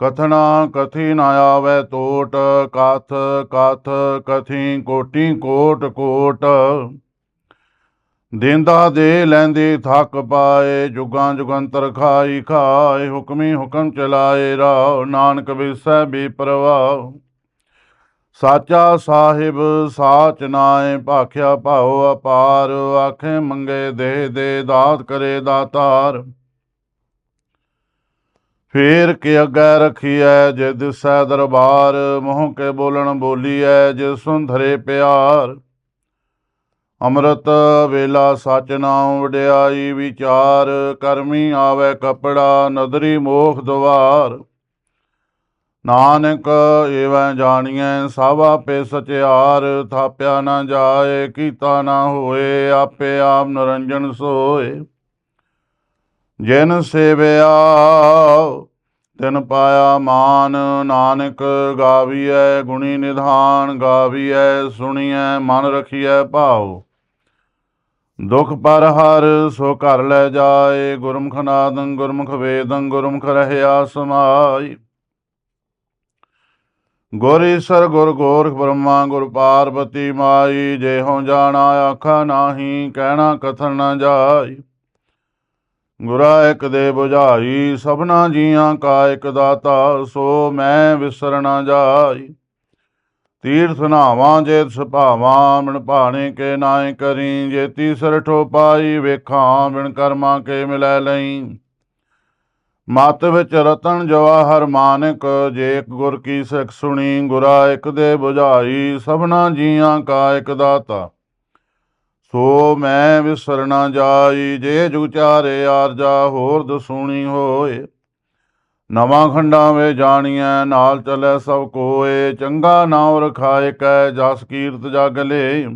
ਕਥਨਾ ਕਥੀ ਨ ਆਵੇ ਟੋਟ ਕਥ ਕਥ ਕਥੀ ਕੋਟੀ ਕੋਟ ਕੋਟ। ਦਿੰਦਾ ਦੇ ਲੈਂਦੀ ਥੱਕ ਪਾਏ, ਜੁਗਾਂ ਜੁਗੰਤਰ ਖਾਈ ਖਾਏ, ਹੁਕਮੀ ਹੁਕਮ ਚਲਾਏ ਰਾਹ, ਨਾਨਕ ਵਿਸੈ ਬੇਪਰਵਾਹ। ਸਾਚਾ ਸਾਹਿਬ ਸਾਚ ਨਾਏ, ਭਾਖਿਆ ਭਾਉ ਅਪਾਰ, ਆਖੇ ਮੰਗੇ ਦੇ ਦੇ ਦਾਤ ਕਰੇ ਦਾਤਾਰ। ਫੇਰ ਕੇ ਅੱਗੇ ਰਖੀਐ ਜੇ ਦਿਸੈ ਦਰਬਾਰ, ਮੋਹ ਕੇ ਬੋਲਣ ਬੋਲੀਐ ਜੇ ਸੁੰਧਰੇ ਪਿਆਰ। ਅੰਮ੍ਰਿਤ ਵੇਲਾ ਸਚ ਨਾਮ ਵਡਿਆਈ ਵਿਚਾਰ, ਕਰਮੀ ਆਵੇ ਕਪੜਾ ਨਦਰੀ ਮੋਖ ਦਵਾਰ। ਨਾਨਕ ਏਵੈ ਜਾਣੀਐ ਸਭ ਆਪੇ ਸਚਿਆਰ, ਥਾਪਿਆ ਨਾ ਜਾਏ, ਕੀਤਾ ਨਾ ਹੋਏ, ਆਪੇ ਆਪ ਨਰੰਜਨ ਸੋਏ। ਜਿਨ ਸੇਵਿਆ, ਤਿਨ ਪਾਇਆ ਮਾਨ, ਨਾਨਕ ਗਾਵੀਐ ਗੁਣੀ ਨਿਧਾਨ, ਗਾਵੀਐ ਸੁਣੀਐ ਮਨ ਰਖੀਐ ਭਾਉ। ਦੁਖ ਪਰ ਹਰ ਸੋ ਘਰ ਲੈ ਜਾਏ, ਗੁਰਮੁਖ ਨਾਦੰ ਗੁਰਮੁਖ ਵੇਦੰ ਗੁਰਮੁਖ ਰਹਿਆ ਸਮਾਈ। ਗੁਰ ਈਸਰ, ਗੁਰ ਗੋਰਖ ਬ੍ਰਹਮਾ, ਗੁਰ ਪਾਰਬਤੀ ਮਾਈ ਜੇ ਹਉ ਜਾਣਾ ਆਖਾ ਨਾਹੀ, ਕਹਿਣਾ ਕਥਨ ਨਾ ਜਾਈ। ਗੁਰਾ ਇਕ ਦੇ 부ਝਾਈ ਸਭਨਾ ਜੀਆਂ ਕਾ ਇਕ ਦਾਤਾ, ਸੋ ਮੈਂ ਵਿਸਰ ਨਾ ਜਾਈ। ਤੀਰਥ ਨਾਵਾਂ ਜੇ ਸੁਭਾਵਾਂ ਬਿਨ ਭਾਣੇ ਕੇ ਨਾਏ ਕਰੀ। ਜੇਤੀ ਤੀਸਰ ਠੋ ਪਾਈ ਵੇਖਾਂ ਬਿਨ ਕਰਮਾਂ ਕੇ ਮਿਲੈ ਲਈ। ਮਤ ਵਿੱਚ ਰਤਨ ਜਵਾਹਰ ਮਾਨਕ, ਜੇ ਇੱਕ ਗੁਰ ਕੀ ਸਿੱਖ ਸੁਣੀ, ਗੁਰਾ ਇੱਕ ਦੇ 부ਝਾਈ ਸਭਨਾ ਜੀਆਂ ਕਾ ਇਕ ਦਾਤਾ। ਸੋ ਮੈਂ ਵਿਸਰਨਾ ਜਾਈ, ਜੇ ਜੁਚਾਰੇ ਆਰਜਾ ਹੋਰ ਦਸੂਣੀ ਹੋਏ। ਨਵਾਂ ਖੰਡਾਂ ਵੇ ਜਾਣੀਐ, ਨਾਲ ਚੱਲੈ ਸਭ ਕੋਏ। ਚੰਗਾ ਨਾਮ ਰਖਾਏ ਕੈ, ਜਸ ਕੀਰਤ ਜਗ ਲੇ।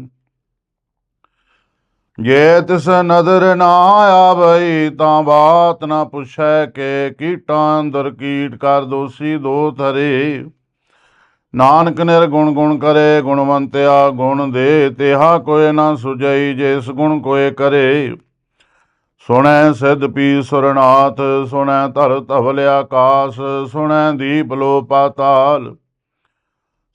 ਜੇ ਤਿਸ ਨਦਰ ਨਾ ਆਵਈ, ਤਾਂ ਬਾਤ ਨਾ ਪੁੱਛੈ ਕੇ, ਕੀਟਾਂ ਅੰਦਰ ਕੀਟ ਕਰ ਦੋਸੀ ਦੋ ਥਰੇ। ਨਾਨਕ ਨਿਰਗੁਣ ਗੁਣ ਕਰੇ, ਗੁਣਵੰਤਿਆ ਗੁਣ ਦੇ ਤੇਹਾ ਕੋਏ ਨਾ ਸੁਜਈ ਜਿਸ ਗੁਣ ਕੋਏ ਕਰੇ। ਸੁਣੈ ਸਿਧ ਪੀ ਸੁਰਨਾਥ, ਸੁਣੈ ਧਰ ਧਵਲ ਆਕਾਸ, ਸੁਣੈ ਦੀਪ ਲੋ ਪਾਤਾਲ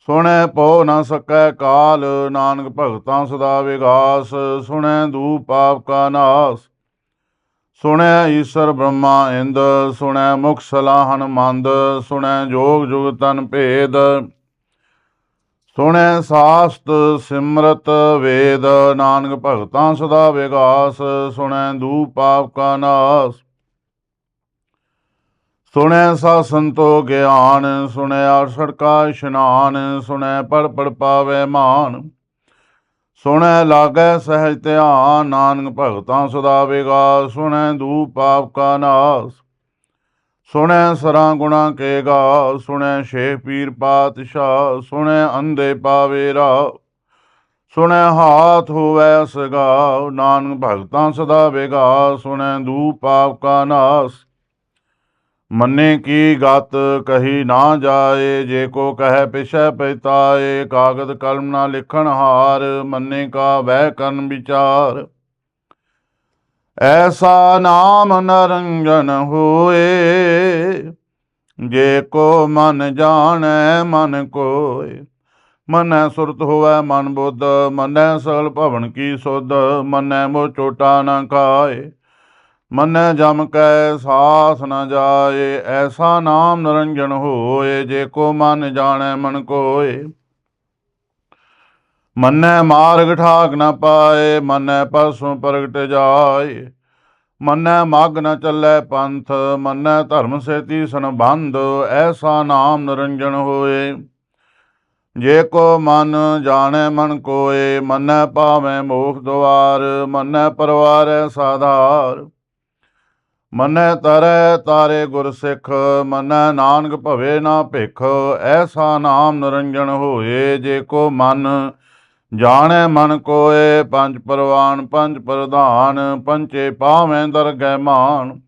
ਸੁਣੈ ਪੋ ਨਾ ਸਕੈ ਕਾਲ, ਨਾਨਕ ਭਗਤਾਂ ਸਦਾ ਵਿਗਾਸ, ਸੁਣੈ ਦੂ ਪਾਪ ਕਾ ਨਾਸ। ਸੁਣੈ ਈਸ਼ਰ ਬ੍ਰਹਮਾ ਇੰਦ, ਸੁਣੈ ਮੁਖ ਸਲਾਹਨ ਮੰਦ, ਸੁਣੈ ਜੋਗ ਜੁਗ ਤਨ ਭੇਦ। ਸੁਣੈ ਸਾਸਤ ਸਿਮਰਤ ਵੇਦ, ਨਾਨਕ ਭਗਤਾਂ ਸਦਾ ਵਿਗਾਸ, ਸੁਣੈ ਦੂ ਪਾਪ ਕਾ ਨਾਸ। ਸੁਣੈ ਸਾ ਸੰਤੋ ਗਿਆਨ, ਸੁਣੈ ਆਸੜ ਕਾ ਇਸ਼ਨਾਨ, ਸੁਣੈ ਪੜ ਪੜ ਪਾਵੇ ਮਾਨ। ਸੁਣੈ ਲਾਗੈ ਸਹਿਜ ਧਿਆਨ, ਨਾਨਕ ਭਗਤਾਂ ਸਦਾ ਵਿਗਾਸ, ਸੁਣੈ ਦੂ ਪਾਪ ਕਾ ਨਾਸ। ਸੁਣੈ ਸਰਾਂ ਗੁਣਾ ਕੇ ਗਾ ਸੁਣੈ ਸ਼ੇਖ ਪੀਰ ਪਾਤਸ਼ਾਹ, ਸੁਣੈ ਅੰਧੇ ਪਾਵੇ ਰਾ ਸੁਣੈ ਹਾਥ ਹੋਵੈ ਸਗਾ ਨਾਨਕ ਭਗਤਾਂ ਸਦਾ ਵੇਗਾ, ਸੁਣੈ ਦੂ ਪਾਪ ਕਾ ਨਾਸ। ਮੰਨੇ ਕੀ ਗਤ ਕਹੀ ਨਾ ਜਾਏ, ਜੇ ਕੋ ਕਹੈ ਪਿਛੈ ਪਇਤਾਏ ਕਾਗਦ ਕਲਮ ਨਾ ਲਿਖਣ ਹਾਰ, ਮੰਨੇ ਕਾ ਵਹਿ ਕਰਨ ਵਿਚਾਰ। ਐਸਾ ਨਾਮ ਨਰੰਜਨ ਹੋਏ, ਜੇ ਕੋ ਮਨ ਜਾਣੈ ਮਨ ਕੋਏ। ਮਨੈ ਸੁਰਤ ਹੋਵੈ ਮਨ ਬੁੱਧ, ਮਨੈ ਸਗਲ ਭਵਨ ਕੀ ਸੁਧ, ਮਨੈ ਮੋ ਚੋਟਾ ਨਾ ਖਾਏ। ਮਨੈ ਜਮ ਕੈ ਸਾਥ ਨ ਜਾਏ, ਐਸਾ ਨਾਮ ਨਰੰਜਨ ਹੋਏ, ਜੇ ਕੋ ਮਨ ਜਾਣੈ ਮਨ ਕੋਏ। ਮੰਨੈ ਮਾਰਗ ਠਾਕ ਨਾ ਪਾਏ, ਮੰਨੈ ਪਰਸੋਂ ਪ੍ਰਗਟ ਜਾਏ। ਮੰਨੈ ਮਗ ਨ ਚੱਲੈ ਪੰਥ, ਮੰਨੈ ਧਰਮ ਸੇਤੀ ਸੰਬੰਧ, ਐਸਾ ਨਾਮ ਨਿਰੰਜਨ ਹੋਏ। ਜੇ ਕੋ ਮਨ ਜਾਣੈ ਮਨ ਕੋਏ, ਮੰਨੈ ਪਾਵੈ ਮੋਖ ਦੁਆਰ, ਮੰਨੈ ਪਰਵਾਰੈ ਸਾਧਾਰ। ਮੰਨੈ ਤਰੈ ਤਾਰੇ ਗੁਰ ਸਿੱਖ, ਮੰਨੈ ਨਾਨਕ ਭਵੇ ਨਾ ਭਿਖ, ਐਸਾ ਨਾਮ ਨਿਰੰਜਨ ਹੋਏ। ਜੇ ਕੋ ਮਨ ਜਾਣੈ ਮਨ ਕੋਏ, ਪੰਜ ਪਰਵਾਨ, ਪੰਜ ਪ੍ਰਧਾਨ, ਪੰਚੇ ਪਾਵੈ ਦਰਗਹਿ ਮਾਨ।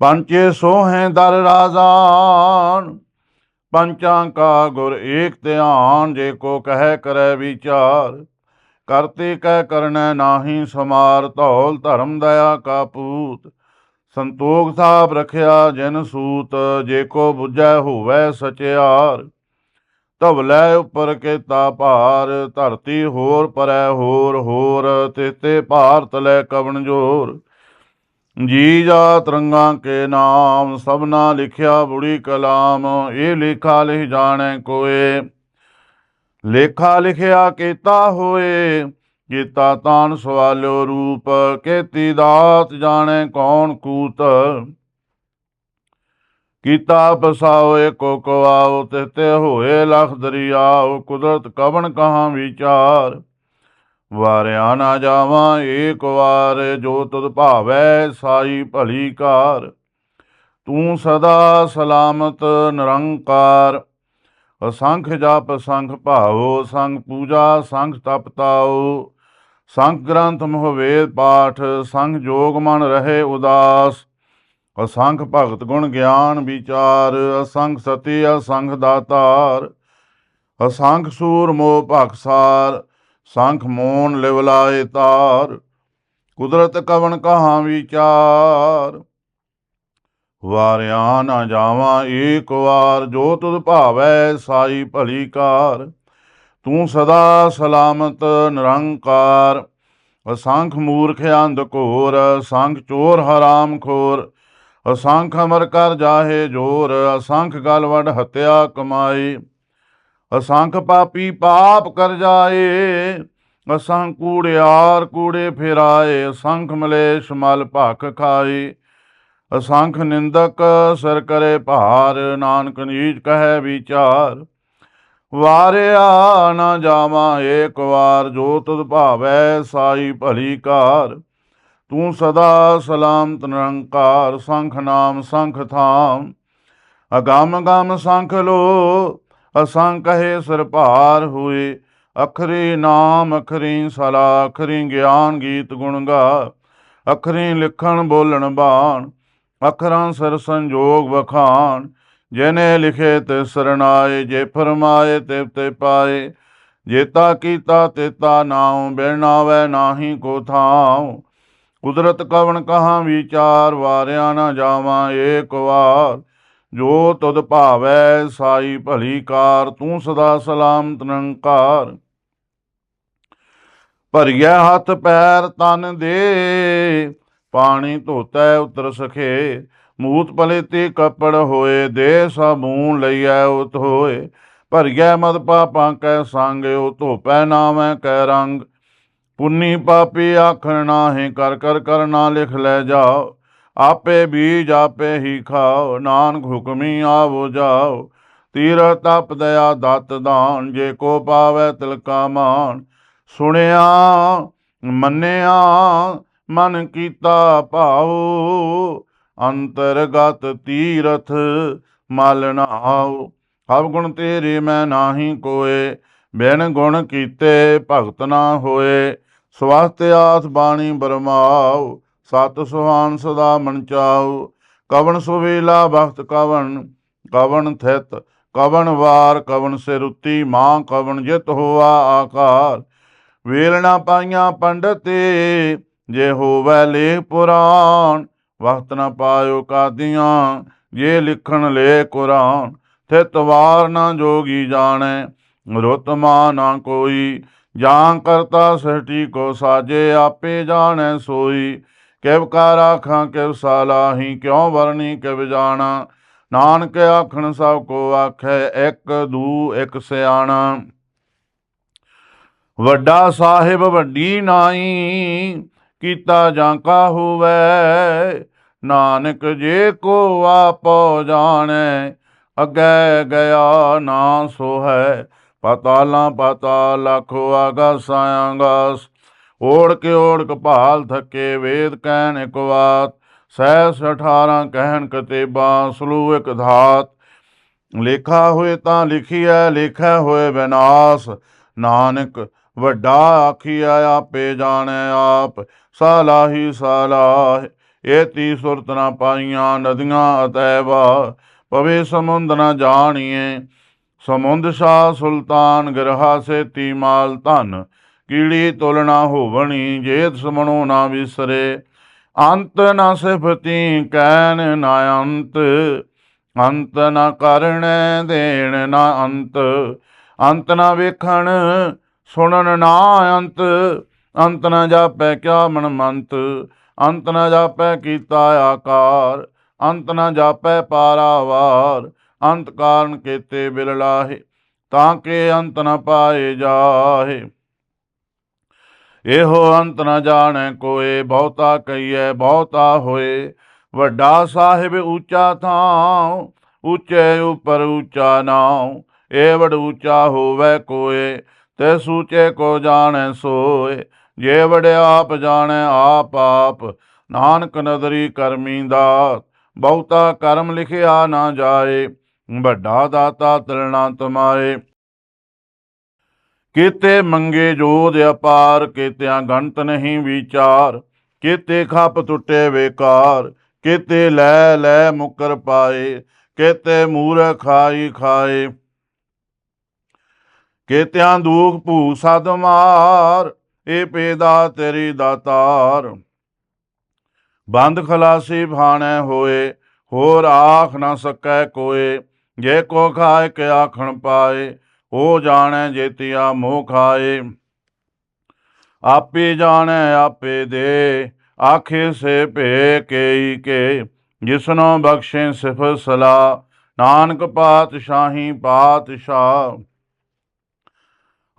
ਪੰਚੇ ਸੋਹੈ ਦਰ ਰਾਜ਼ਾਨ, ਪੰਚਾਂ ਕਾ ਗੁਰ ਏਕ ਧਿਆਨ, ਜੇ ਕੋ ਕਹੈ ਕਰੈ ਵਿਚਾਰ। ਕਰਤੇ ਕਹਿ ਕਰਨੈ ਨਾਹੀ ਸਮਾਰ, ਧੌਲ ਧਰਮ ਦਇਆ ਕਾ ਪੂਤ। ਸੰਤੋਖ ਸਾਬ ਰਖਿਆ ਜਨ ਸੂਤ, ਜੇ ਕੋ 부ਜੈ ਹੋਵੈ ਸਚਿਆਰ। ਧਵਲੇ ਉੱਪਰ ਕੇਤਾ ਭਾਰ, ਧਰਤੀ ਹੋਰ ਪਰੈ ਹੋਰ ਹੋਰ, ਤੇਤੇ ਭਾਰਤ ਲੈ ਕਵਣ ਜੋਰ। ਜੀ ਜਾ ਤਰੰਗਾਂ ਕੇ ਨਾਮ, ਸਭਨਾ ਲਿਖਿਆ ਬੁੜੀ ਕਲਾਮ, ਇਹ ਲੇਖਾ ਲਿਖ ਜਾਣੈ ਕੋਏ। ਲੇਖਾ ਲਿਖਿਆ ਕੀਤਾ ਹੋਏ, ਕੀਤਾ ਤਾਨ ਸਵਾਲਿਓ ਰੂਪ, ਕੇਤੀ ਦਾਤ ਜਾਣੈ ਕੌਣ ਕੂਤ। ਕੀਤਾ ਪਸਾਓ, ਏਕੋ ਕੋ ਆਓ ਤੇ ਹੋਏ ਲਖ ਦਰਿਆਉ ਕੁਦਰਤ ਕਵਣ ਕਹਾਂ ਵਿਚਾਰ? ਵਾਰਿਆ ਨਾ ਜਾਵਾਂ, ਏਕ ਵਾਰ ਜੋ ਤੁਧ ਭਾਵੈ ਸਾਈ ਭਲੀ ਕਾਰ। ਤੂੰ ਸਦਾ ਸਲਾਮਤ ਨਿਰੰਕਾਰ, ਅਸੰਖ ਜਪ ਸੰਖ ਭਾਵੋ ਸੰਖ ਪੂਜਾ ਸੰਖ ਤਪਤਾਓ ਸੰਖ ਗ੍ਰੰਥ ਮੋਹ ਵੇਦ ਪਾਠ ਸੰਖ ਜੋਗ ਮਨ ਰਹੇ ਉਦਾਸ ਅਸੰਖ ਭਗਤ ਗੁਣ ਗਿਆਨ ਵਿਚਾਰ, ਅਸੰਖ ਸਤੀ, ਅਸੰਖ ਦਾਤਾਰ। ਅਸੰਖ ਸੂਰ ਮੋਹ ਭਖਸਾਰ ਸੰਖ ਮੋਨ ਲਿਵਲਾਏ ਤਾਰ। ਕੁਦਰਤ ਕਵਣ ਕਹਾਂ ਵਿਚਾਰ? ਵਾਰਿਆ ਨਾ ਜਾਵਾਂ ਏਕ ਵਾਰ, ਜੋ ਤੁਧ ਭਾਵੈ ਸਾਈ ਭਲੀ ਕਾਰ। ਤੂੰ ਸਦਾ ਸਲਾਮਤ, ਨਿਰੰਕਾਰ। ਅਸੰਖ ਮੂਰਖ ਅੰਧ ਘੋਰ, ਅਸੰਖ ਚੋਰ ਹਰਾਮ ਖੋਰ। ਅਸੰਖ ਅਮਰ ਕਰ ਜਾਹੇ ਜੋਰ, ਅਸੰਖ ਗਲਵੜ ਹਤਿਆ ਕਮਾਈ। ਅਸੰਖ ਪਾਪੀ ਪਾਪ ਕਰ ਜਾਏ, ਅਸੰਖ ਕੂੜਿਆਰ ਕੂੜੇ ਫਿਰਾਏ, ਅਸੰਖ ਮਲੇਸ਼ ਮਲ ਭਖ ਖਾਏ ਅਸੰਖ ਨਿੰਦਕ ਸਿਰ ਕਰੇ ਭਾਰ, ਨਾਨਕ ਨੀਚ ਕਹੈ ਵਿਚਾਰ। ਵਾਰਿਆ ਨਾ ਜਾਵਾਂ ਏਕ ਵਾਰ, ਜੋ ਤੁਧ ਭਾਵੈ ਸਾਈ ਭਲੀ ਕਾਰ। ਤੂੰ ਸਦਾ ਸਲਾਮਤ ਨਿਰੰਕਾਰ ਸੰਖ ਨਾਮ ਸੰਖ ਥਾਮ। ਅਗਾਮ ਗਾਮ ਸੰਖ ਲੋ, ਅਸੰਖ ਹੈ ਸਿਰ ਭਾਰ ਹੋਏ। ਅਖਰੀ ਨਾਮ, ਅਖਰੀ ਸਲਾ, ਅਖਰੀ ਗਿਆਨ ਗੀਤ ਗੁਣ ਗਾ। ਅਖਰੀ ਲਿਖਣ ਬੋਲਣ ਬਾਣ, ਅਖਰਾਂ ਸਿਰ ਸੰਜੋਗ ਵਖਾਣ। ਜਿਨੇ ਲਿਖੇ ਤੇ ਸਰਨਾਏ, ਜੇ ਫਰਮਾਏ ਤੇ ਤੇ ਪਾਏ। ਜੇਤਾ ਕੀਤਾ ਤੇਤਾ ਨਾਉ ਬਿਰਨਾਵੇ ਨਾਹੀ ਕੋ ਥਾਉ। ਕੁਦਰਤ ਕਵਣ ਕਹਾਂ ਵਿਚਾਰ, ਵਾਰਿਆ ਨਾ ਜਾਵਾਂ ਏਕ ਵਾਰ। ਜੋ ਤੁਧ ਭਾਵੈ ਸਾਈ ਭਲੀ ਕਾਰ, ਤੂੰ ਸਦਾ ਸਲਾਮ ਤਨੰਕਾਰ ਭਰੀਐ ਹੱਥ ਪੈਰ ਤਨ ਦੇ, ਪਾਣੀ ਧੋਤੈ ਉਤਰ ਸਖੇ। ਮੂਤ ਪਲੇਤੀ ਕੱਪੜ ਹੋਏ, ਦੇ ਸਾਬੂਨ ਲਈਐ ਉਤ ਹੋਏ। ਭਰੀਐ ਮਦ ਪਾਪਾਂ ਕੈ ਸੰਗ, ਉਹ ਧੋਪੈ ਨਾਮੈ ਕੈ ਰੰਗ। ਪੁੰਨੀ ਪਾਪੀ ਆਖਣ ਨਾਹੀ ਕਰ ਕਰ ਕਰਨਾ ਲਿਖ ਲੈ ਜਾਓ। ਆਪੇ ਬੀਜ ਆਪੇ ਹੀ ਖਾਓ, ਨਾਨਕ ਹੁਕਮੀ ਆਵੋ ਜਾਓ। ਤੀਰਥ ਤਪ ਦਇਆ ਦਤ ਦਾਨ, ਜੇ ਕੋ ਪਾਵੈ ਤਿਲਕਾ ਮਾਨ ਸੁਣਿਆ, ਮੰਨਿਆ, ਮਨ ਕੀਤਾ ਭਾਉ। ਅੰਤਰਗਤ ਤੀਰਥ ਮਲ ਨਾਉ। ਹਵ ਗੁਣ ਤੇਰੇ ਮੈਂ ਨਾਹੀ ਕੋਏ, ਬਿਨ ਗੁਣ ਕੀਤੇ ਭਗਤ ਨਾ ਹੋਏ। ਸਵਸਤ ਆਸ ਬਾਣੀ ਬਰਮਾਉ, ਸਤ ਸੁਹਾਨ ਸਦਾ ਮਨ ਚਾਉ। ਕਵਣ ਸੁਵੇਲਾ ਵਖਤ ਕਵਣ ਕਵਣ ਥਿਤ, ਕਵਣ ਵਾਰ, ਕਵਣ ਸਿਰੁਤੀ ਮਾਂ ਕਵਣ ਜਿਤ ਹੋਆ ਆਕਾਰ। ਵੇਲਣਾ ਪਾਈਆਂ ਪੰਡਤੇ, ਜੇ ਹੋਵੈ ਲੇ ਪੁਰਾਣ ਵਕਤ ਨਾ ਪਾਇਓ ਕਾਦੀਆਂ, ਜੇ ਲਿਖਣ ਲੇ ਕੁਰਾਨ। ਥਿਤ ਵਾਰ ਨਾ ਜੋਗੀ ਜਾਣੈ, ਰੁਤ ਮਾ ਨਾ ਕੋਈ ਜਾਂ ਕਰਤਾ ਸ੍ਰਿਸ਼ਟੀ ਕੋ ਸਾਜੇ, ਆਪੇ ਜਾਣੈ ਸੋਈ। ਕਿਵ ਕਾ ਰਾਖਾਂ ਕਿਵ ਸਾਲਾਹੀ, ਕਿਉ ਵਰਨੀ ਕਿਵ ਜਾਣਾ। ਨਾਨਕ ਆਖਣ, ਸਭ ਕੋ ਆਖੈ, ਇੱਕ ਦੂ, ਇੱਕ ਸਿਆਣਾ। ਵੱਡਾ ਸਾਹਿਬ ਵੱਡੀ ਨਾਈ, ਕੀਤਾ ਜਾਂ ਕਾ ਹੋਵੈ। ਨਾਨਕ ਜੇ ਕੋ ਆਪੋ ਜਾਣੈ, ਅੱਗੇ ਗਿਆ ਨਾ ਸੋ ਹੈ ਪਤਾਲਾਂ ਪਤਾ ਲਖੋ ਆਗਾਸਾਂ ਆਗਾਸ ਓੜ ਕੇ ਓੜ ਕਪਾਲ ਥੱਕੇ ਵੇਦ ਕਹਿਣ ਇਕ ਵਾਤ, ਸਹਿਸ 18 ਕਹਿਣ ਕਤੇਬਾਂ ਸਲੂ ਇਕ ਧਾਤ। ਲੇਖਾ ਹੋਏ ਤਾਂ ਲਿਖੀਐ, ਲੇਖੈ ਹੋਏ ਵਿਨਾਸ਼ ਨਾਨਕ ਵੱਡਾ ਆਖੀਆ ਆਪੇ ਜਾਣੈ ਆਪ। ਸਾਲਾਹੀ ਸਾਲਾਹ ਇਹ ਤੀ ਸੁਰਤ ਨਾ ਪਾਈਆਂ, ਨਦੀਆਂ ਅਤੈਵਾ। ਪਵੇ ਸਮੁੰਦ ਨਾ ਜਾਣੀਏ ਸਮੁੰਦ ਸ਼ਾਹ ਸੁਲਤਾਨ ਗਰਹਾ ਸੇਤੀ ਮਾਲ ਧਨ, ਕੀੜੀ ਤੁਲਨਾ ਹੋਵਣੀ, ਜੇਤ ਸਮਣੋ ਨਾ ਵਿਸਰੇ। ਅੰਤ ਨਾ ਸਿਫਤੀ ਕਹਿਨ ਨਾ ਅੰਤ ਅੰਤ ਨ ਕਰਣੈ ਦੇਣ ਨਾ ਅੰਤ। ਅੰਤ ਨਾ ਵੇਖਣ, ਸੁਣਨ ਨਾ ਅੰਤ। ਅੰਤ ਨ ਜਾਪੈ ਕਿਆ ਮਨ ਮੰਤ ਅੰਤ ਨਾ ਜਾਪੈ ਕੀਤਾ ਆਕਾਰ। ਅੰਤ ਨ ਜਾਪੈ ਪਾਰਾਵਾਰ। ਅੰਤ ਕਾਰਨ ਕੀਤੇ ਬਿਰਲਾਹੇ ਤਾਂ ਕਿ ਅੰਤ ਨ ਪਾਏ ਜਾਹੇ। ਇਹੋ ਅੰਤ ਨ ਜਾਣੈ ਕੋਏ, ਬਹੁਤਾ ਕਹੀਐ, ਬਹੁਤਾ ਹੋਏ। ਵੱਡਾ ਸਾਹਿਬ ਉੱਚਾ ਥਾਂ ਉੱਚੇ ਉਪਰ ਉੱਚਾ ਨਾਉ। ਏ ਵਡ ਉੱਚਾ ਹੋਵੇ ਕੋਏ, ਤੇ ਸੂਚੇ ਕੋ ਜਾਣੈ ਸੋਏ। ਜੇ ਵਡ ਆਪ ਜਾਣੈ, ਆਪ ਆਪ ਨਾਨਕ ਨਦਰੀ ਕਰਮੀ ਦਾ ਬਹੁਤਾ ਕਰਮ ਲਿਖਿਆ ਨਾ ਜਾਏ ਵੱਡਾ ਦਾਤਾ ਤਿਲਣਾ ਤੁਮਾਰੇ। ਕੀਤੇ ਮੰਗੇ ਜੋਧ ਅਪਾਰ, ਕੀਤਿਆਂ ਗਣਤ ਨਹੀਂ ਵਿਚਾਰ। ਕੀਤੇ ਖੱਪ ਟੁੱਟੇ ਵੇਕਾਰ, ਕੀਤੇ ਲੈ ਲੈ ਮੁਕਰ ਪਾਏ। ਕੀਤੇ ਮੂਰ ਖਾਈ ਖਾਏ। ਕੀਤਿਆਂ ਦੁਖ ਭੂ ਸਦ ਮਾਰ ਇਹ ਪੇਦਾ ਤੇਰੀ ਦਾਤਾਰ। ਬੰਦ ਖਲਾਸੀ ਭਾਣੈ ਹੋਏ, ਹੋਰ ਆਖ ਨਾ ਸਕੈ ਕੋਏ। ਜੇ ਕੋ ਖਾਏ ਕੇ ਆਖਣ ਪਾਏ, ਉਹ ਜਾਣੈ ਜੇਤੀਆ ਮੋਹ ਖਾਏ। ਆਪੇ ਜਾਣੈ, ਆਪੇ ਦੇ, ਆਖੇ ਸੇ ਭੇ ਕੇਈ ਕੇ। ਜਿਸਨੋ ਬਖਸ਼ੇ ਸਿਫਤ ਸਲਾ ਨਾਨਕ ਪਾਤਸ਼ਾਹੀ ਪਾਤਸ਼ਾਹ।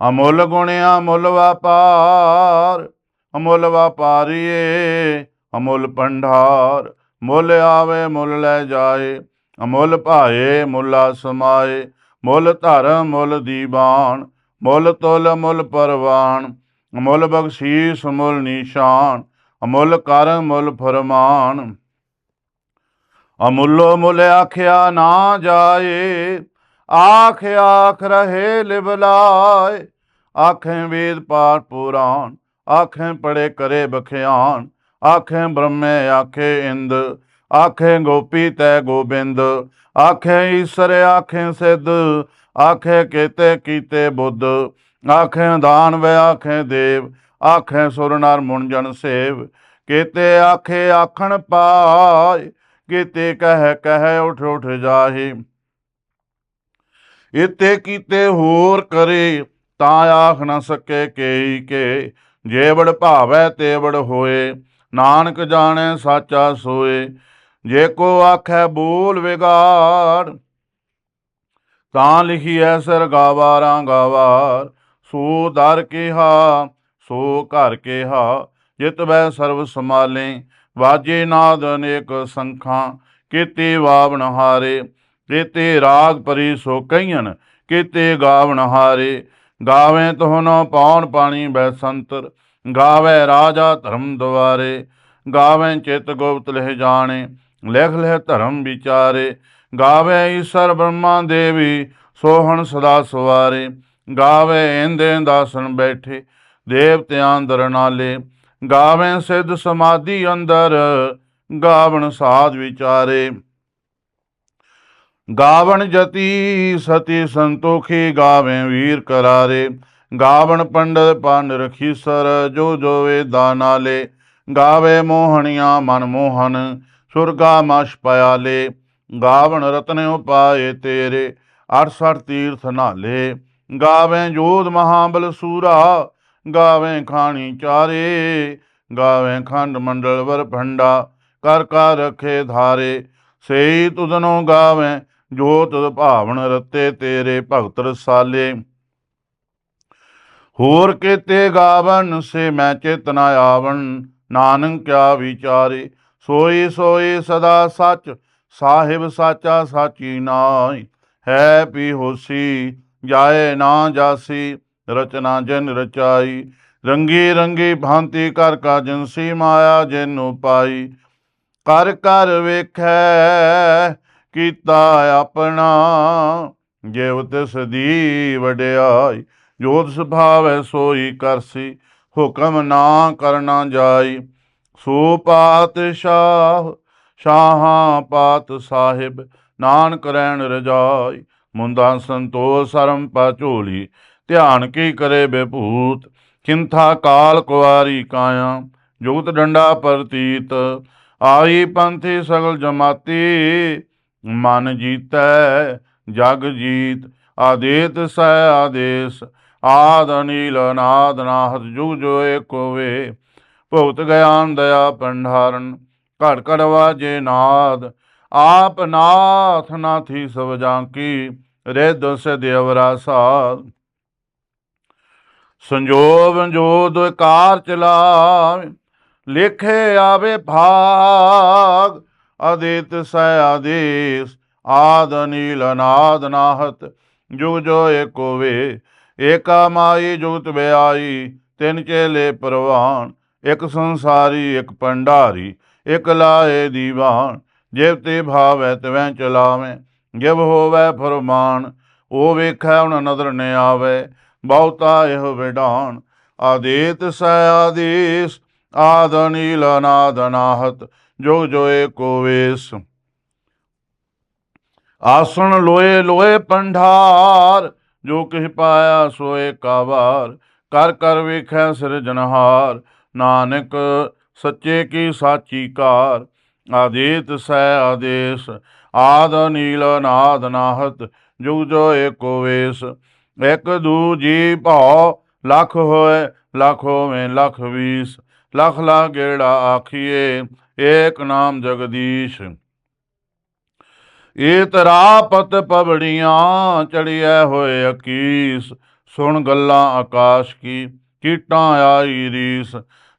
ਅਮੁੱਲ ਗੁਣਿਆ ਮੁੱਲ ਵਪਾਰ, ਅਮੁੱਲ ਵਪਾਰੀਏ ਅਮੁੱਲ ਭੰਡਾਰ। ਮੁੱਲ ਆਵੇ ਮੁੱਲ ਲੈ ਜਾਏ ਅਮੁੱਲ ਭਾਏ, ਮੁੱਲਾ ਸਮਾਏ ਮੁੱਲ ਧਰਮ, ਮੁੱਲ ਦੀਵਾਨ, ਮੁੱਲ ਤੁਲ, ਮੁੱਲ ਪਰਵਾਨ, ਅਮੁੱਲ ਬਖਸ਼ੀਸ, ਮੁੱਲ ਨਿਸ਼ਾਨ, ਅਮੁੱਲ ਕਰ, ਮੁੱਲ ਫਰਮਾਨ। ਅਮੁੱਲੋ ਮੁੱਲ ਆਖਿਆ ਨਾ ਜਾਏ, ਆਖ ਆਖ ਰਹੇ ਲਿਬਲਾਏ ਆਖੇ ਵੇਦ ਪਾਠ ਪੁਰਾਣ, ਆਖੇ ਪੜੇ ਕਰੇ ਬਖਿਆਨ, ਆਖੇ ਬ੍ਰਹਮੇ ਆਖੇ ਇੰਦ ਆਖੇ ਗੋਪੀ ਤੈ ਗੋਬਿੰਦ, ਆਖੇ ਈਸ਼ਰ, ਆਖੇ ਸਿੱਧ, ਆਖੇ ਕੀਤੇ ਕੀਤੇ ਬੁੱਧ, ਆਖੇ ਦਾਨਵ ਆਖੇ ਦੇਵ, ਆਖੇ ਸੁਰ ਨਰ ਮੁਨ ਜਨ ਸੇਵ, ਕੀਤੇ ਆਖੇ ਆਖਣ ਪਾਏ ਕੀਤੇ ਕਹਿ ਕਹਿ ਉਠ ਉਠ ਜਾਹੇ। ਇਤੇ ਕੀਤੇ ਹੋਰ ਕਰੇ, ਤਾਂ ਆਖ ਨਾ ਸਕੇ ਕੇਈ ਕੇ, ਜੇਵੜ ਭਾਵੈ ਤੇਵੜ ਹੋਏ, ਨਾਨਕ ਜਾਣੈ ਸਾਚਾ ਸੋਏ ਜੇ ਕੋ ਆਖੈ ਬੋਲ ਵਿਗਾੜ, ਤਾਂ ਲਿਖੀਐ ਸਰ ਗਾਵਾਰਾਂ ਗਾਵਾਰ। ਸੋ ਦਰ ਕਿਹਾ, ਸੋ ਘਰ ਕਿਹਾ, ਜਿਤ ਬੈ ਸਰਬ ਸਮਾਲੇ ਵਾਜੇ ਨਾਦ ਅਨੇਕ ਸੰਖਾਂ, ਕੀਤੇ ਵਾਵਨ ਹਾਰੇ। ਕੀਤੇ ਰਾਗ ਪਰੀ ਸੋ ਕਈਨ ਕੀਤੇ ਗਾਵਨ ਹਾਰੇ। ਗਾਵੇਂ ਤੋਹਨੋ ਪੌਣ ਪਾਣੀ ਬੈ ਸੰਤਰ ਗਾਵੇ ਰਾਜਾ ਧਰਮ ਦੁਆਰੇ। ਗਾਵੇਂ ਚਿਤ ਗੁਪਤ ਲਹਿ ਜਾਣੇ ਲਿਖ ਲਿਖ ਧਰਮ ਵਿਚਾਰੇ, ਗਾਵੇ ਈਸ਼ਰ ਬ੍ਰਹਮਾ ਦੇਵੀ, ਸੋਹਣ ਸਦਾ ਸਵਾਰੇ। ਗਾਵੇ ਇੰਦੇ ਦਾਸਨ ਬੈਠੇ, ਦੇਵਤਿਆਂ ਦਰਨਾਲੇ ਨਾਲੇ। ਗਾਵੇ ਸਿੱਧ ਸਮਾਧੀ ਅੰਦਰ, ਗਾਵਣ ਸਾਧ ਵਿਚਾਰੇ। ਗਾਵਣ ਜਤੀ ਸਤੀ ਸੰਤੋਖੀ, ਗਾਵੇ ਵੀਰ ਕਰਾਰੇ। ਗਾਵਣ ਪੰਡਤ ਪੰਡ ਰਖੀਸਰ ਜੋ ਜੋ ਵੇ ਨਾਲੇ। ਗਾਵੇ ਮੋਹਣੀਆਂ ਮਨ ਮੋਹਨ ਸੁਰਗਾ ਮਸ਼ ਪਿਆਲੇ, ਗਾਵਣ ਰਤਨ ਉਪਾਏ ਤੇਰੇ 68 ਤੀਰਥ ਨਾਲੇ। ਗਾਵੇ ਜੋਧ ਮਹਾਬਲ ਸੂਰਾ, ਗਾਵੇ ਖਾਣੀ ਚਾਰੇ। ਗਾਵੇ ਖੰਡ ਮੰਡਲ ਵਰ ਭੰਡਾ, ਕਰ ਕਰ ਰਖੇ ਧਾਰੇ। ਸਈ ਤੁਧਨੋ ਗਾਵੇ ਜੋ ਤੁਧ ਭਾਵਨ ਰਤੇ ਤੇਰੇ ਭਗਤ ਰਸਾਲੇ। ਹੋਰ ਕੀਤੇ ਗਾਵਨ, ਸੇ ਮੈਂ ਚੇਤਨਾ ਆਵਣ, ਨਾਨਕ ਕਿਆ ਵਿਚਾਰੇ। ਸੋਈ ਸੋਈ ਸਦਾ ਸੱਚ, ਸਾਹਿਬ ਸਾਚਾ ਸਾਚੀ ਨਾਈ ਹੈ ਪੀ ਹੋਸੀ, ਜਾਏ ਨਾ ਜਾਸੀ, ਰਚਨਾ ਜਨ ਰਚਾਈ। ਰੰਗੀ ਰੰਗੀ ਭਾਂਤੀ ਕਰ ਕਾ ਜਨਸੀ ਮਾਇਆ ਜੈਨੂ ਪਾਈ। ਕਰ ਕਰ ਵੇਖੈ, ਕੀਤਾ ਆਪਣਾ ਜਿਵ ਤਿਸ ਦੀ ਵਡਿਆਈ। ਜੋਤ ਸੁਭਾਵੈ ਸੋਈ ਕਰਸੀ, ਹੁਕਮ ਨਾ ਕਰਨਾ ਜਾਈ। ਸੋ ਪਾਤਸ਼ਾਹ ਸ਼ਾਹਾਂ ਪਾਤ ਸਾਹਿਬ, ਨਾਨਕ ਰਹਿਣ ਰਜਾਈ ਮੁੰਦਾ ਸੰਤੋਖ ਸਰਮ ਪਾ ਝੋਲੀ, ਧਿਆਨ ਕੀ ਕਰੇ ਬੇਭੂਤ ਕਿੰਥਾ ਕਾਲ ਕੁਵਾਰੀ ਕਾਇਆ ਜੁਗਤ ਡੰਡਾ ਪ੍ਰਤੀਤ, ਆਈ ਪੰਥੀ ਸਗਲ ਜਮਾਤੀ, ਮਨ ਜੀਤੈ ਜਗ ਜੀਤ, ਆਦੇਤ ਸੈ ਆਦੇਸ, ਆਦ ਅਨੀਲ ਅਨਾਦ ਨਾਹਤ ਜੁਗ ਜੋ ਏਕੋ ਵੇ ਭੁਗਤ ਗਿਆਨ ਦਇਆ ਭੰਡਾਰਨ, ਘੜ ਘੜ ਵਾਜੇ ਨਾਦ, ਆਪ ਨਾਥ ਨਾਥੀ ਸਭ ਜਾਂਕੀ ਰਿਦ ਸਦਿਵਰਾ ਸਾਧ। ਸੰਜੋਗ ਜੋਦ ਕਾਰ ਚਲਾਵੇ, ਲਿਖੇ ਆਵੇ ਭਾਗ, ਅਦਿਤ ਸੈ ਆਦੇਸ, ਆਦ ਅਨੀਲ ਅਨਾਦ ਨਾਹਤ, ਜੁਗ ਜੋ ਏਕੋ ਵੇ, ਏਕਾ ਮਾਈ ਜੁਗਤ ਬਿਆਈ, ਤਿੰਨ ਚੇਲੇ ਪ੍ਰਵਾਨ। ਇੱਕ ਸੰਸਾਰੀ, ਇੱਕ ਪੰਡਾਰੀ ਇੱਕ ਲਾਏ ਦੀਵਾਨ ਜਿਵ ਤੇ ਭਾਵੈ ਤਵੈ ਚਲਾਵੇਂ, ਜਿਵ ਹੋਵੈ ਫਰਮਾਨ, ਉਹ ਵੇਖੈ ਹੁਣ ਨਦਰ ਨ ਆਵੇ, ਬਹੁਤਾ ਇਹ ਵਿਡਾਨ ਆਦੇਤ ਸੈ ਆਦੇਸ, ਆਦ ਨੀਲ ਅਨਾਦ ਅਨਾਹਤ, ਜੋ ਜੋ ਏਕੋ ਵੇਸ। ਆਸਣ ਲੋਏ ਲੋਏ ਪੰਢਾਰ ਜੋ ਕਿਛ ਪਾਇਆ ਸੋਏ ਕਾਵਾਰ, ਕਰ ਕਰ ਵੇਖੈ ਸਿਰਜਨਹਾਰ ਨਾਨਕ ਸੱਚੇ ਕੀ ਸਾਚੀ ਕਾਰ ਆਦੇਤ ਸੈ ਆਦੇਸ, ਆਦ ਨੀਲ ਨਾਦ ਨਾਹਤ, ਜੁਗ ਜੋ ਏਕੋ ਵੇਸ ਇਕ ਦੂ ਜੀ ਭਉ, ਲੱਖ ਹੋਏ, ਲਖ ਹੋਵੇਂ ਲਖ ਵੀਸ। ਲਖ ਲਾ ਗੇੜਾ ਆਖੀਏ, ਏਕ ਨਾਮ ਜਗਦੀਸ਼। ਏ ਤਰਾਪਤ ਪਵੜੀਆਂ ਚੜਿਐ ਹੋਏ ਅਕੀਸ। ਸੁਣ ਗੱਲਾਂ ਆਕਾਸ਼ ਕੀ, ਕੀਟਾਂ ਆਈ ਰੀਸ।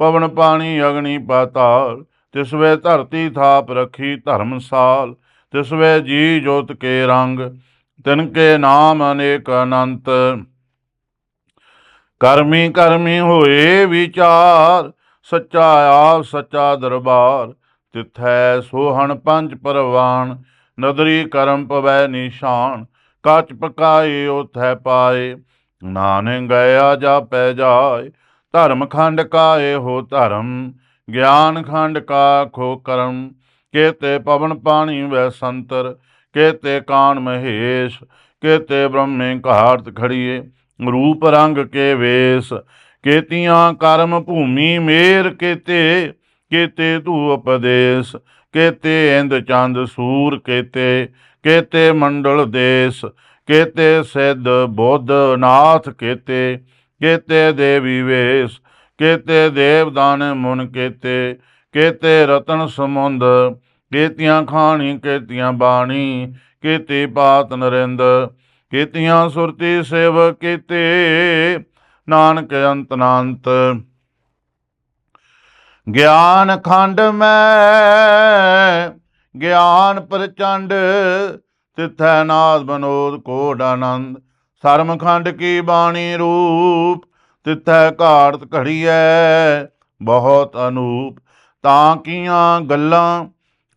ਪਵਨ ਪਾਣੀ ਅਗਨੀ ਪਾਤਾਲ, ਤਿਸ ਵੇ ਧਰਤੀ ਥਾਪ ਰੱਖੀ ਧਰਮਸਾਲ ਤਿਸ ਵੇ ਜੀ ਜੋਤ ਕੇ ਰੰਗ, ਤਿਨ ਕੇ ਨਾਮ ਅਨੇਕ ਅਨੰਤ। ਕਰਮੀ ਕਰਮੀ ਹੋਏ ਵਿਚਾਰ, ਸੱਚਾ ਆਪ ਸੱਚਾ ਦਰਬਾਰ, ਤਿਥੈ ਸੋਹਣ ਪੰਜ ਪਰਵਾਨ ਨਦਰੀ ਕਰਮ ਪਵੈ ਨਿਸ਼ਾਨ, ਕੱਚ ਪਕਾਏ ਉਥੈ ਪਾਏ, ਨਾਨਕ ਗਿਆ ਜਾਪੈ ਜਾਏ ਧਰਮ ਖੰਡ ਕਾਏ ਹੋ ਧਰਮ, ਗਿਆਨ ਖੰਡ ਕਾ ਖੋ ਕਰਮ, ਕੇਤੇ ਪਵਨ ਪਾਣੀ ਵੈ ਸੰਤਰ, ਕੇਤੇ ਕਾਨ ਮਹੇਸ਼, ਕੇਤੇ ਬ੍ਰਹਮੇ ਘਾਰਤ ਖੜੀਏ, ਰੂਪ ਰੰਗ ਕੇ ਵੇਸ, ਕੇਤੀਆਂ ਕਰਮ ਭੂਮੀ ਮੇਰ ਕੇਤੇ ਕੇਤੇ ਧੂ ਉਪਦੇਸ਼, ਕੇਤੇ ਇੰਦ ਚੰਦ ਸੂਰ ਕੇਤੇ ਕੇਤੇ ਮੰਡਲ ਦੇਸ, ਕੇਤੇ ਸਿੱਧ ਬੁੱਧ ਨਾਥ ਕੇਤੇ ਕੇਤੇ ਦੇਵੀ ਵੇਸ, ਕੇਤੇ ਦੇਵਦਾਨ ਮੁਨ ਕੇਤੇ ਕੇਤੇ ਰਤਨ ਸਮੁੰਦ, ਕੇਤੀਆਂ ਖਾਣੀ, ਕੀਤੀਆਂ ਬਾਣੀ, ਕੀਤੀ ਬਾਤ ਨਰਿੰਦ, ਕੀਤੀਆਂ ਸੁਰਤੀ ਸੇਵ ਕੀਤੇ, ਨਾਨਕ ਅੰਤ ਨਾਨਤ ਗਿਆਨ ਖੰਡ ਮੈਂ, ਗਿਆਨ ਪ੍ਰਚੰਡ, ਤਿਥੈ ਨਾਦ ਬਨੋਦ ਕੋਡ ਆਨੰਦ। ਸਰਮਖੰਡ ਕੀ ਬਾਣੀ ਰੂਪ, ਤਿਥੈ ਘਾੜਤ ਘੜੀਐ ਬਹੁਤ ਅਨੂਪ। ਤਾਂ ਕੀਆਂ ਗੱਲਾਂ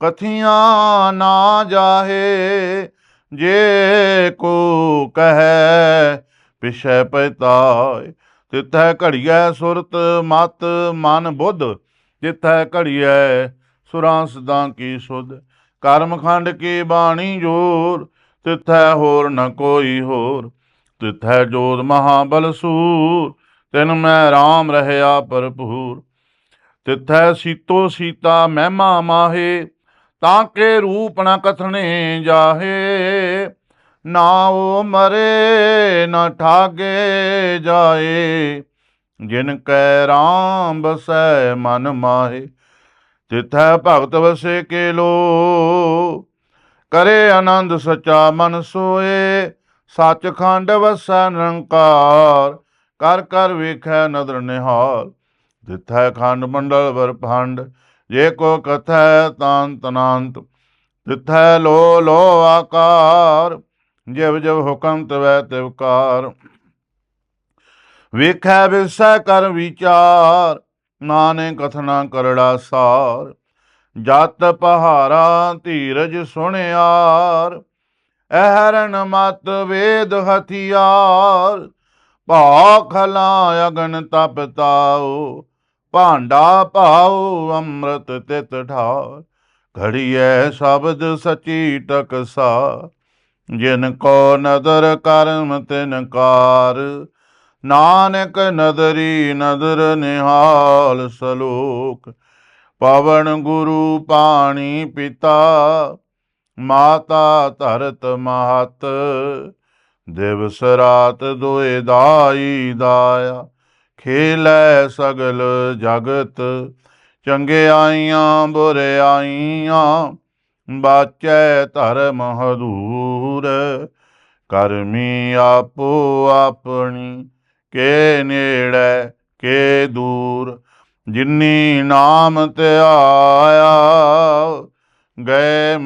ਕਥੀਆਂ ਨਾ ਜਾਹੇ, ਜੇ ਕੋ ਕਹੈ ਪਿਛੈ ਪਇਤਾਏ ਤਿਥੈ ਘੜੀਐ ਸੁਰਤ ਮਤ ਮਨ ਬੁੱਧ, ਜਿਥੈ ਘੜੀਐ ਸੁਰਾਂ ਸਦਾਂ ਕੀ ਸੁਧ। ਕਰਮਖੰਡ ਕੀ ਬਾਣੀ ਜੋਰ, ਤਿਥੈ ਹੋਰ ਨ ਕੋਈ ਹੋਰ। ਤਿਥੈ ਜੋਤ ਮਹਾਬਲ ਸੂਰ, ਤਿਨ ਮੈਂ RAM ਰਹਿਆ ਭਰਪੂਰ। ਤਿਥੈ ਸੀਤੋ ਸੀਤਾ ਮਹਿਮਾ ਮਾਹੇ, ਤਾਂ ਕੇ ਰੂਪ ਨਾ ਕਥਣੇ ਜਾਹੇ। ਨਾ ਉਹ ਮਰੇ, ਨਾ ਠਾਗੇ ਜਾਏ, ਜਿਨ ਕੈ ਰਾਮ ਬਸੈ ਮਨ ਮਾਹੇ। ਤਿਥੈ ਭਗਤ ਵਸੇ ਕੇ ਲੋ ਕਰੇ ਆਨੰਦ ਸਚਾ ਮਨ ਸੋਏ। ਸੱਚਖੰਡ ਵਸੈ ਨਿਰੰਕਾਰ, ਕਰ ਕਰ ਵੇਖੈ ਨਦਰ ਨਿਹਾਲ। ਤਿਥੈ ਖੰਡ ਮੰਡਲ ਵਰ ਭੰਡ, ਜੇ ਕੋ ਕਥੈ ਤਾਂਤ ਨਾਂਤ ਤਿਥੈ ਲੋ ਲੋ ਆਕਾਰ, ਜਿਵ ਜਿਵ ਹੁਕਮ ਤਵੈ ਤਿਵਕਾਰ ਵੇਖੈ ਵਿਸੈ ਕਰ ਵਿਚਾਰ ਨਾਨੇ ਕਥਨਾ ਕਰੜਾ ਸਾਰ। ਜਤ ਪਹਾਰਾ ਧੀਰਜ ਸੁਣਿਆਰ ਅਹਰਨ ਮਤ ਵੇਦ ਹਥਿਆਰ। ਭਾ ਲਾ ਅਗਨ ਤਪ ਤਾਉ, ਭਾਂਡਾ ਭਾਉ ਅੰਮ੍ਰਿਤ ਤਿਤ ਠਾਰ। ਘੜੀਐ ਸ਼ਬਦ ਸਚੀ ਟਕਸਾ ਜਿਨ ਕੋ ਨਦਰ ਕਰਮ ਤਿਨ ਕਾਰ। ਨਾਨਕ ਨਦਰੀ ਨਦਰ ਨਿਹਾਲ ਸਲੋਕ, ਪਵਨ ਗੁਰੂ ਪਾਣੀ ਪਿਤਾ। ਮਾਤਾ ਧਰਤ ਮਹਤ ਦਿਵਸ ਰਾਤ ਦੋਏ ਦਾਈ ਦਾਇਆ। ਖੇਲੈ ਸਗਲ ਜਗਤ ਚੰਗਿਆਈਆਂ ਬੁਰਿਆਈਆਂ ਬਾਚੈ ਧਰਮ ਹਦੂਰ। ਕਰਮੀ ਆਪੋ ਆਪਣੀ, ਕੇ ਨੇੜੇ, ਕੇ ਦੂਰ। ਜਿਨੀ ਨਾਮ ਧਿਆਇਆ ਗਏ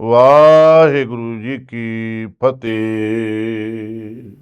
ਵਾਹਿਗੁਰੂ ਜੀ ਕੀ ਫਤਿਹ।